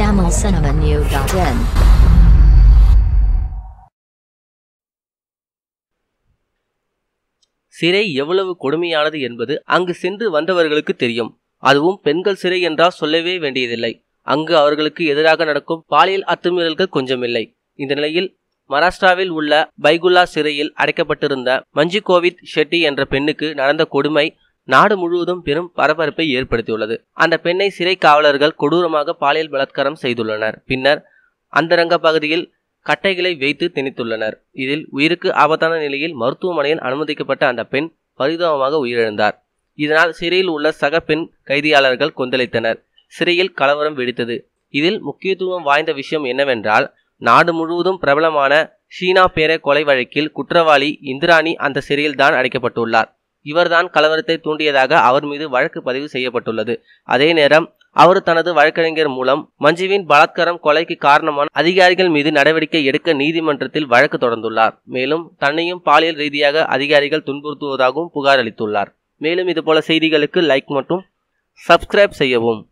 tamilcinemanew.in சிறை எவ்வளவு கொடுமையானது என்பது அங்கு சென்று வந்தவர்களுக்கு தெரியும். அதுவும் பெண்கள் சிறை என்றால் சொல்லவே வேண்டியதில்லை. அங்கு அவர்களுக்கு எதிராக நடக்கும் பாலியல் அத்துமீறல்கள் கொஞ்சமில்லை. இந்த நிலையில் மகாராஷ்டிராவில் உள்ள பைகுல்லா சிறையில் அடைக்கப்பட்டிருந்த மஞ்சு கோவித் ஷெட்டி என்ற பெண்ணுக்கு நடந்த கொடுமை நாடு முழுவதும் பெரும் பரபரப்பை ஏற்படுத்தியுள்ளது. அந்த பெண்ணை சிறை காவலர்கள் கொடூரமாக பாலியல் பலாத்காரம் செய்துள்ளனர். பின்னர் அந்தரங்க பகுதியில் கட்டைகளை வைத்து திணித்துள்ளனர். இதில் உயிருக்கு ஆபத்தான நிலையில் மருத்துவமனையில் அனுமதிக்கப்பட்ட அந்த பெண் பரிதாபமாக உயிரிழந்தார். இதனால் சிறையில் உள்ள சக பெண் கைதியாளர்கள் கொந்தளித்தனர். சிறையில் கலவரம் வெடித்தது. இதில் முக்கியத்துவம் வாய்ந்த விஷயம் என்னவென்றால் நாடு முழுவதும் பிரபலமான ஷீனா பேர கொலை வழக்கில் குற்றவாளி இந்திராணி அந்த சிறையில்தான் அடைக்கப்பட்டுள்ளார். இவர்தான் கலவரத்தை தூண்டியதாக அவர் மீது வழக்கு பதிவு செய்யப்பட்டுள்ளது. அதே நேரம் அவர் தனது வழக்கறிஞர் மூலம் மஞ்சுவின் பலாத்காரம் கொலைக்கு காரணமான அதிகாரிகள் மீது நடவடிக்கை எடுக்க நீதிமன்றத்தில் வழக்கு தொடர்ந்துள்ளார். மேலும் தன்னையும் பாலியல் ரீதியாக அதிகாரிகள் துன்புறுத்துவதாகவும் புகார் அளித்துள்ளார். மேலும் இதுபோல செய்திகளுக்கு லைக் மற்றும் சப்ஸ்கிரைப் செய்யவும்.